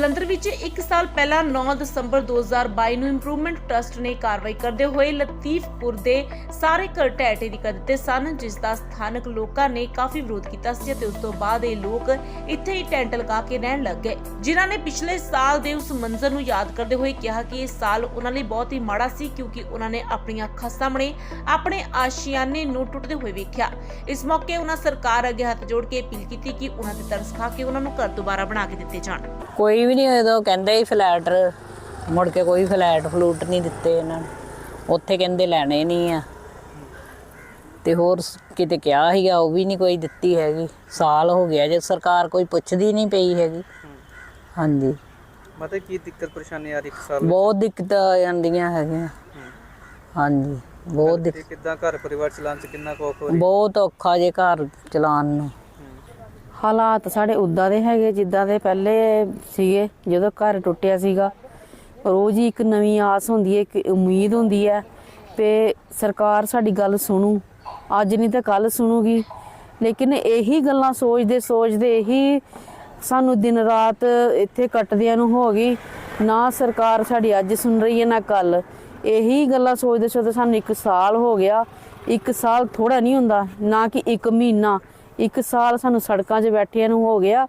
ਜਲੰਧਰ ਵਿੱਚ 1 ਸਾਲ ਪਹਿਲਾਂ 9 ਦਸੰਬਰ 2022 ਨੂੰ ਇੰਪਰੂਵਮੈਂਟ ਟਰਸਟ ਨੇ ਕਾਰਵਾਈ ਕਰਦੇ ਹੋਏ ਲਤੀਫਪੁਰ ਦੇ ਸਾਰੇ ਘਰ ਢਹਿ ਢੇਰੀ ਕਰ ਦਿੱਤੇ ਸਨ, ਜਿਸ ਦਾ ਸਥਾਨਕ ਲੋਕਾਂ ਨੇ ਕਾਫੀ ਵਿਰੋਧ ਕੀਤਾ ਸੀ ਅਤੇ ਉਸ ਤੋਂ ਬਾਅਦ ਇਹ ਲੋਕ ਇੱਥੇ ਹੀ ਟੈਂਟ ਲਗਾ ਕੇ ਰਹਿਣ ਲੱਗ ਗਏ। ਜਿਨ੍ਹਾਂ ਨੇ ਪਿਛਲੇ ਸਾਲ ਦੇ ਉਸ ਮੰਜ਼ਰ ਨੂੰ ਯਾਦ ਕਰਦੇ ਹੋਏ ਕਿਹਾ ਕਿ ਇਹ ਸਾਲ ਉਹਨਾਂ ਲਈ ਬਹੁਤ ਹੀ ਮਾੜਾ ਸੀ, ਕਿਉਂਕਿ ਉਹਨਾਂ ਨੇ ਆਪਣੀਆਂ ਅੱਖਾਂ ਸਾਹਮਣੇ ਆਪਣੇ ਆਸ਼ੀਆਨੇ ਨੂੰ ਟੁੱਟਦੇ ਹੋਏ ਵੇਖਿਆ। ਇਸ ਮੌਕੇ ਉਹਨਾਂ ਸਰਕਾਰ ਅੱਗੇ ਹੱਥ ਜੋੜ ਕੇ ਅਪੀਲ ਕੀਤੀ ਕਿ ਉਹਨਾਂ ਤੇ ਤਰਸ ਖਾ ਕੇ ਉਹਨਾਂ ਨੂੰ ਘਰ ਦੁਬਾਰਾ ਬਣਾ ਕੇ ਦਿੱਤੇ ਜਾਣ। ਕੋਈ ਵੀ ਨਹੀਂ ਉਦੋਂ ਕਹਿੰਦੇ ਹੀ ਫਲੈਟ ਮੁੜ ਕੇ ਕੋਈ ਫਲੈਟ ਫਲੂਟ ਨਹੀਂ ਦਿੱਤੇ ਇਹਨਾਂ ਨੇ। ਉੱਥੇ ਕਹਿੰਦੇ ਲੈਣੇ ਨਹੀਂ ਆ। ਤੇ ਹੋਰ ਕਿਤੇ ਕਿਹਾ ਸੀਗਾ ਉਹ ਵੀ ਨਹੀਂ ਕੋਈ ਦਿੱਤੀ ਹੈਗੀ। ਸਾਲ ਹੋ ਗਿਆ ਜੇ ਸਰਕਾਰ ਕੋਈ ਪੁੱਛਦੀ ਨਹੀਂ ਪਈ ਹੈਗੀ। ਹਾਂਜੀ। ਮਤਲਬ ਕੀ ਦਿੱਕਤ ਪਰੇਸ਼ਾਨੀ ਆ ਰਹੀ ਇੱਕ ਸਾਲ ਬਹੁਤ ਦਿੱਕਤਾਂ ਆ ਜਾਂਦੀਆਂ ਹੈਗੀਆਂ। ਹਾਂਜੀ ਬਹੁਤ ਦਿੱਕ- ਤੇ ਕਿੱਦਾਂ ਘਰ ਪਰਿਵਾਰ ਚਲਾਉਣ ਚ ਕਿੰਨਾ ਕੁ ਔਖ ਹੋ ਰਹੀ? ਬਹੁਤ ਔਖਾ ਜੇ ਘਰ ਚਲਾਉਣ ਨੂੰ। ਹਾਲਾਤ ਸਾਡੇ ਉਦਾਂ ਦੇ ਹੈਗੇ, ਜਿੱਦਾਂ ਦੇ ਪਹਿਲੇ ਸੀਗੇ, ਜਦੋਂ ਘਰ ਟੁੱਟਿਆ ਸੀਗਾ। ਰੋਜ਼ ਹੀ ਇੱਕ ਨਵੀਂ ਆਸ ਹੁੰਦੀ ਹੈ, ਇੱਕ ਉਮੀਦ ਹੁੰਦੀ ਹੈ ਤੇ ਸਰਕਾਰ ਸਾਡੀ ਗੱਲ ਸੁਣੂ। ਅੱਜ ਨਹੀਂ ਤਾਂ ਕੱਲ ਸੁਣੂਗੀ। ਲੇਕਿਨ ਇਹੀ ਗੱਲਾਂ ਸੋਚਦੇ ਸੋਚਦੇ ਇਹੀ ਸਾਨੂੰ ਦਿਨ ਰਾਤ ਇੱਥੇ ਕੱਟਦਿਆਂ ਨੂੰ ਹੋ ਗਈ। ਨਾ ਸਰਕਾਰ ਸਾਡੀ ਅੱਜ ਸੁਣ ਰਹੀ ਹੈ, ਨਾ ਕੱਲ ਇਹੀ ਗੱਲਾਂ ਸੋਚਦੇ ਸੋਚਦੇ ਸਾਨੂੰ ਇੱਕ ਸਾਲ ਹੋ ਗਿਆ। ਇੱਕ ਸਾਲ ਥੋੜਾ ਨਹੀਂ ਹੁੰਦਾ, ਨਾ ਕਿ ਇੱਕ ਮਹੀਨਾ। ਇੱਕ ਸਾਲ ਸਾਨੂੰ ਸੜਕਾਂ 'ਚ ਬੈਠਿਆਂ ਨੂੰ ਹੋ ਗਿਆ।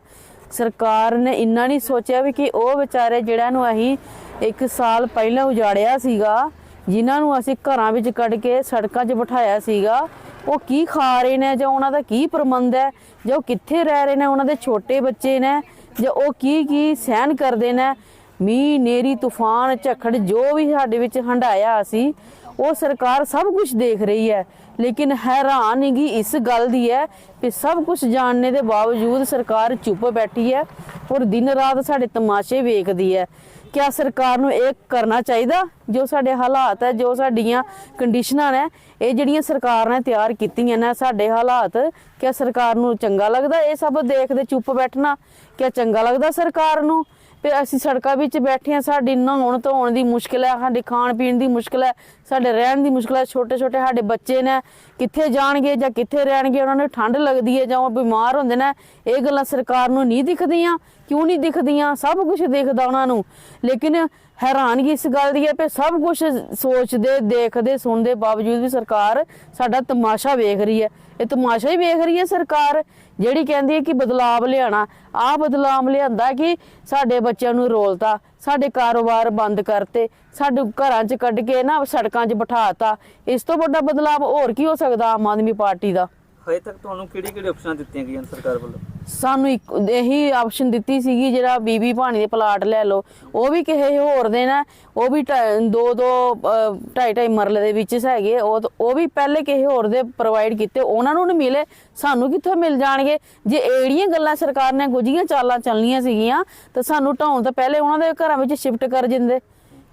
ਸਰਕਾਰ ਨੇ ਇੰਨਾ ਨਹੀਂ ਸੋਚਿਆ ਵੀ ਕਿ ਉਹ ਵਿਚਾਰੇ ਜਿਹੜਿਆਂ ਨੂੰ ਅਸੀਂ ਇੱਕ ਸਾਲ ਪਹਿਲਾਂ ਉਜਾੜਿਆ ਸੀਗਾ, ਜਿਨ੍ਹਾਂ ਨੂੰ ਅਸੀਂ ਘਰਾਂ ਵਿੱਚ ਕੱਢ ਕੇ ਸੜਕਾਂ 'ਚ ਬਿਠਾਇਆ ਸੀਗਾ, ਉਹ ਕੀ ਖਾ ਰਹੇ ਨੇ ਜਾਂ ਉਹਨਾਂ ਦਾ ਕੀ ਪ੍ਰਬੰਧ ਹੈ? ਜਾਂ ਉਹ ਕਿੱਥੇ ਰਹਿ ਰਹੇ ਨੇ? ਉਹਨਾਂ ਦੇ ਛੋਟੇ ਬੱਚੇ ਨੇ ਜਾਂ ਉਹ ਕੀ ਕੀ ਸਹਿਨ ਕਰਦੇ ਨੇ? ਮੀਂਹ, ਨੇਰੀ, ਤੂਫਾਨ, ਝੱਖੜ ਜੋ ਵੀ ਸਾਡੇ ਵਿੱਚ ਹੰਡਾਇਆ ਅਸੀਂ, ਉਹ ਸਰਕਾਰ ਸਭ ਕੁਝ ਦੇਖ ਰਹੀ ਹੈ। ਲੇਕਿਨ ਹੈਰਾਨਗੀ ਇਸ ਗੱਲ ਦੀ ਹੈ ਕਿ ਸਭ ਕੁਝ ਜਾਣਨੇ ਦੇ ਬਾਵਜੂਦ ਸਰਕਾਰ ਚੁੱਪ ਬੈਠੀ ਹੈ ਔਰ ਦਿਨ ਰਾਤ ਸਾਡੇ ਤਮਾਸ਼ੇ ਵੇਖਦੀ ਹੈ। ਕਿਆ ਸਰਕਾਰ ਨੂੰ ਇਹ ਕਰਨਾ ਚਾਹੀਦਾ? ਜੋ ਸਾਡੇ ਹਾਲਾਤ ਹੈ, ਜੋ ਸਾਡੀਆਂ ਕੰਡੀਸ਼ਨਾਂ ਨੇ, ਇਹ ਜਿਹੜੀਆਂ ਸਰਕਾਰ ਨੇ ਤਿਆਰ ਕੀਤੀਆਂ ਨੇ, ਸਾਡੇ ਹਾਲਾਤ, ਕਿਆ ਸਰਕਾਰ ਨੂੰ ਚੰਗਾ ਲੱਗਦਾ ਇਹ ਸਭ ਦੇਖਦੇ ਚੁੱਪ ਬੈਠਣਾ? ਕਿਆ ਚੰਗਾ ਲੱਗਦਾ ਸਰਕਾਰ ਨੂੰ? ਤੇ ਅਸੀਂ ਸੜਕਾਂ ਵਿੱਚ ਬੈਠੇ ਹਾਂ, ਸਾਡੀ ਨਹਾਉਣ ਧੋਣ ਦੀ ਮੁਸ਼ਕਲ ਹੈ, ਸਾਡੇ ਖਾਣ ਪੀਣ ਦੀ ਮੁਸ਼ਕਲ ਹੈ, ਸਾਡੇ ਰਹਿਣ ਦੀ ਮੁਸ਼ਕਲ ਹੈ ਛੋਟੇ ਛੋਟੇ ਸਾਡੇ ਬੱਚੇ ਨੇ, ਕਿੱਥੇ ਜਾਣਗੇ ਜਾਂ ਕਿੱਥੇ ਰਹਿਣਗੇ, ਉਹਨਾਂ ਨੂੰ ਠੰਡ ਲੱਗਦੀ ਹੈ ਜਾਂ ਉਹ ਬਿਮਾਰ ਹੁੰਦੇ ਨੇ, ਇਹ ਗੱਲਾਂ ਸਰਕਾਰ ਨੂੰ ਨਹੀਂ ਦਿਖਦੀਆਂ, ਕਿਉਂ ਨਹੀਂ ਦਿਖਦੀਆਂ, ਸਭ ਕੁਝ ਦਿਖਦਾ ਉਹਨਾਂ ਨੂੰ। ਲੇਕਿਨ ਹੈਰਾਨਗੀ ਇਸ ਗੱਲ ਦੀ ਹੈ ਕਿ ਸਭ ਕੁਝ ਸੋਚਦੇ, ਦੇਖਦੇ, ਸੁਣਦੇ ਬਾਵਜੂਦ ਵੀ ਸਰਕਾਰ ਸਾਡਾ ਤਮਾਸ਼ਾ ਵੇਖ ਰਹੀ ਹੈ। ਇਹ ਤਮਾਸ਼ਾ ਹੀ ਵੇਖ ਰਹੀ ਹੈ ਸਰਕਾਰ, ਜਿਹੜੀ ਕਹਿੰਦੀ ਹੈ ਕਿ ਬਦਲਾਵ ਲਿਆਣਾ ਆਹ ਬਦਲਾਵ ਲਿਆਂਦਾ ਕਿ ਸਾਡੇ ਬੱਚਿਆਂ ਨੂੰ ਰੋਲਤਾ, ਸਾਡੇ ਕਾਰੋਬਾਰ ਬੰਦ ਕਰਤੇ, ਸਾਡੇ ਘਰਾਂ 'ਚ ਕੱਢ ਕੇ ਨਾ ਸੜਕਾਂ 'ਚ ਬਿਠਾਤਾ। ਇਸ ਤੋਂ ਵੱਡਾ ਬਦਲਾਵ ਹੋਰ ਕੀ ਹੋ ਸਕਦਾ ਆਮ ਆਦਮੀ ਪਾਰਟੀ ਦਾ? ਹਜੇ ਤੱਕ ਤੁਹਾਨੂੰ ਕਿਹੜੀ ਕਿਹੜੀ ਆਪਸ਼ਨਾਂ ਦਿੱਤੀਆਂ ਗਈਆਂ ਸਰਕਾਰ ਵੱਲੋਂ? ਸਾਨੂੰ ਇੱਕ ਇਹੀ ਆਪਸ਼ਨ ਦਿੱਤੀ ਸੀਗੀ ਜਿਹੜਾ ਬੀਬੀ ਭਾਣੀ ਦੇ ਪਲਾਟ ਲੈ ਲਓ। ਉਹ ਵੀ ਕਿਸੇ ਹੋਰ ਦੇ ਨਾ ਉਹ ਵੀ ਢਾਈ- ਦੋ ਦੋ ਅਹ, ਢਾਈ ਢਾਈ ਮਰਲੇ ਦੇ ਵਿੱਚ ਹੈਗੇ। ਉਹ ਤਾਂ- ਉਹ ਵੀ ਪਹਿਲੇ ਕਿਸੇ ਹੋਰ ਦੇ ਪ੍ਰੋਵਾਈਡ ਕੀਤੇ। ਉਹਨਾਂ ਨੂੰ ਨਹੀਂ ਮਿਲੇ। ਸਾਨੂੰ ਕਿੱਥੋਂ ਮਿਲ ਜਾਣਗੇ? ਜੇ ਇਹੜੀਆਂ ਗੱਲਾਂ ਸਰਕਾਰ ਨੇ ਗੁੱਝੀਆਂ ਚਾਲਾਂ ਚੱਲਣੀਆਂ ਸੀਗੀਆਂ ਤਾਂ ਸਾਨੂੰ ਢਾਉਣ ਤੋਂ ਪਹਿਲੇ ਉਹਨਾਂ ਦੇ ਘਰਾਂ ਵਿੱਚ ਸ਼ਿਫਟ ਕਰ ਦਿੰਦੇ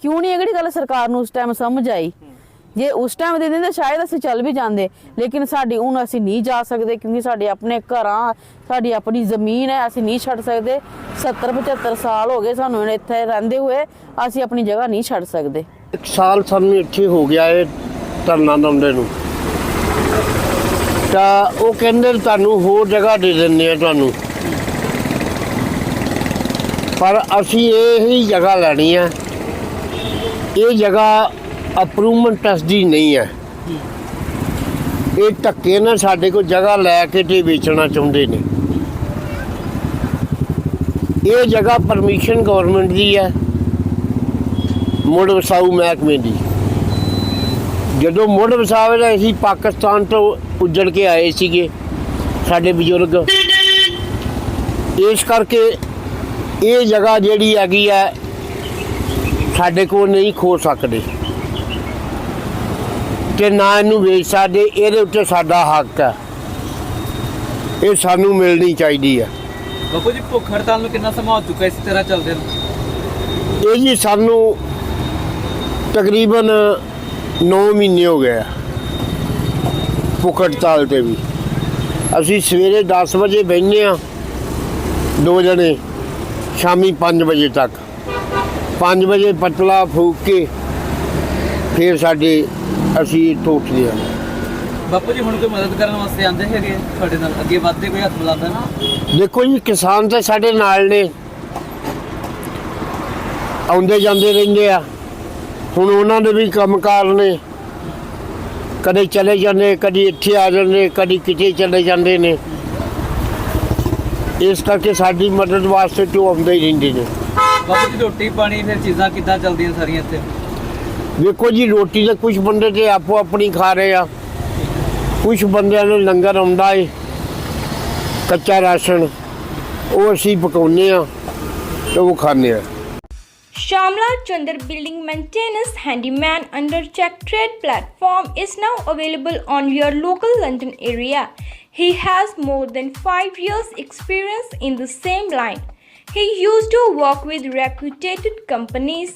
ਕਿਉਂ ਨਹੀਂ ਇਹ ਕਿਹੜੀ ਗੱਲ ਸਰਕਾਰ ਨੂੰ ਉਸ ਟਾਈਮ ਸਮਝ ਆਈ? ਜੇ ਉਸ ਟਾਈਮ ਦੇ ਦਿੰਦੇ, ਸ਼ਾਇਦ ਅਸੀਂ ਚੱਲ ਵੀ ਜਾਂਦੇ। ਲੇਕਿਨ ਸਾਡੀ ਹੁਣ ਅਸੀਂ ਨਹੀਂ ਜਾ ਸਕਦੇ, ਕਿਉਂਕਿ ਸਾਡੇ ਆਪਣੇ ਘਰਾਂ, ਸਾਡੀ ਆਪਣੀ ਜ਼ਮੀਨ ਹੈ, ਅਸੀਂ ਨਹੀਂ ਛੱਡ ਸਕਦੇ। 70 75 ਸਾਲ ਹੋ ਗਏ ਸਾਨੂੰ ਇੱਥੇ ਰਹਿੰਦੇ ਹੋਏ, ਅਸੀਂ ਆਪਣੀ ਜਗ੍ਹਾ ਨਹੀਂ ਛੱਡ ਸਕਦੇ। ਇੱਕ ਸਾਲ ਸਾਨੂੰ ਇੱਥੇ ਹੋ ਗਿਆ ਇਹ ਧਰਨਾ ਦੰਦੇ ਨੂੰ। ਤਾਂ ਉਹ ਕਹਿੰਦੇ ਤੁਹਾਨੂੰ ਹੋਰ ਜਗ੍ਹਾ ਦੇ ਦਿੰਦੇ ਆ ਤੁਹਾਨੂੰ। ਪਰ ਅਸੀਂ ਇਹ ਹੀ ਜਗ੍ਹਾ ਲੈਣੀ ਆ। ਇਹ ਜਗ੍ਹਾ ਅਪਰੂਵਮੈਂਟ ਟੈਸਟ ਦੀ ਨਹੀਂ ਹੈ। ਇਹ ਧੱਕੇ ਨਾਲ ਸਾਡੇ ਕੋਲ ਜਗ੍ਹਾ ਲੈ ਕੇ ਤੇ ਵੇਚਣਾ ਚਾਹੁੰਦੇ ਨੇ। ਇਹ ਜਗ੍ਹਾ ਪਰਮਿਸ਼ਨ ਗਵਰਨਮੈਂਟ ਦੀ ਹੈ ਮੁੜ ਵਸਾਊ ਮਹਿਕਮੇ ਦੀ। ਜਦੋਂ ਮੁੜ ਵਸਾਵੇ ਦਾ ਅਸੀਂ ਪਾਕਿਸਤਾਨ ਤੋਂ ਉੱਜੜ ਕੇ ਆਏ ਸੀਗੇ ਸਾਡੇ ਬਜ਼ੁਰਗ। ਇਸ ਕਰਕੇ ਇਹ ਜਗ੍ਹਾ ਜਿਹੜੀ ਹੈਗੀ ਹੈ ਸਾਡੇ ਕੋਲ ਨਹੀਂ ਖੋ ਸਕਦੇ। ਤੇ ਨਾ ਇਹਨੂੰ ਵੇਚ ਸਕਦੇ ਇਹਦੇ ਉੱਤੇ ਸਾਡਾ ਹੱਕ ਹੈ। ਇਹ ਸਾਨੂੰ ਮਿਲਣੀ ਚਾਹੀਦੀ ਹੈ। ਬਾਪੂ ਜੀ ਭੁੱਖ ਹੜਤਾਲ ਨੂੰ ਕਿੰਨਾ ਸਮਾਂ ਹੋ ਚੁੱਕਾ ਇਸੇ ਤਰ੍ਹਾਂ ਚੱਲਦੇ ਨੂੰ? ਇਹ ਜੀ ਸਾਨੂੰ ਤਕਰੀਬਨ 9 ਮਹੀਨੇ ਹੋ ਗਏ ਆ ਭੁੱਖ ਹੜਤਾਲ ਤੇ ਵੀ। ਅਸੀਂ ਸਵੇਰੇ 10 ਵਜੇ ਬਹਿੰਦੇ ਆ ਦੋ ਜਣੇ ਸ਼ਾਮੀ 5 ਵਜੇ ਤੱਕ। 5 ਵਜੇ ਪਤਲਾ ਫੂਕ ਕੇ ਫਿਰ ਸਾਡੇ ਅਸੀਂ ਟੋਟਦੇ ਆ ਬਾਪੂ ਜੀ ਹੁਣ ਕੋਈ ਮਦਦ ਕਰਨ ਵਾਸਤੇ ਆਂਦੇ ਹੈਗੇ? ਤੁਹਾਡੇ ਨਾਲ ਅੱਗੇ ਵੱਧਦੇ ਕੋਈ ਹੱਥ ਮਿਲਾਉਂਦਾ ਨਾ? ਦੇਖੋ ਜੀ ਕਿਸਾਨ ਤਾਂ ਸਾਡੇ ਨਾਲ ਨੇ। ਆਉਂਦੇ ਜਾਂਦੇ ਰਹਿੰਦੇ ਆ। ਹੁਣ ਉਹਨਾਂ ਦੇ ਵੀ ਕੰਮਕਾਰ ਨੇ। ਕਦੇ ਚਲੇ ਜਾਂਦੇ ਕਦੀ ਇੱਥੇ ਆ ਜਾਂਦੇ ਕਦੀ ਕਿਤੇ ਚਲੇ ਜਾਂਦੇ ਨੇ। ਇਸ ਕਰਕੇ ਸਾਡੀ ਮਦਦ ਵਾਸਤੇ ਤੇ ਉਹ ਆਉਂਦੇ ਹੀ ਰਹਿੰਦੇ ਨੇ। ਬਾਪੂ ਜੀ ਰੋਟੀ ਪਾਣੀ ਫਿਰ ਚੀਜ਼ਾਂ ਕਿੱਦਾਂ ਚੱਲਦੀਆਂ ਸਾਰੀਆਂ ਇੱਥੇ? ਵੇਖੋ ਜੀ ਰੋਟੀ ਤਾਂ ਕੁਝ ਬੰਦੇ ਤੇ ਆਪੋ ਆਪਣੀ ਖਾ ਰਹੇ ਆ ਕੁਝ ਬੰਦਿਆਂ ਨੂੰ ਲੰਗਰ ਆਉਂਦਾ ਏ ਕੱਚਾ ਰਾਸ਼ਨ ਉਹ ਅਸੀਂ ਪਕਾਉਂਦੇ ਆ ਤੇ ਉਹ ਖਾਂਦੇ ਆ Shamla Chandar Building Maintenance Handyman under Check Trade platform is now available on your local London area. He has more than 5 years experience in the same line. He used to work with reputed companies,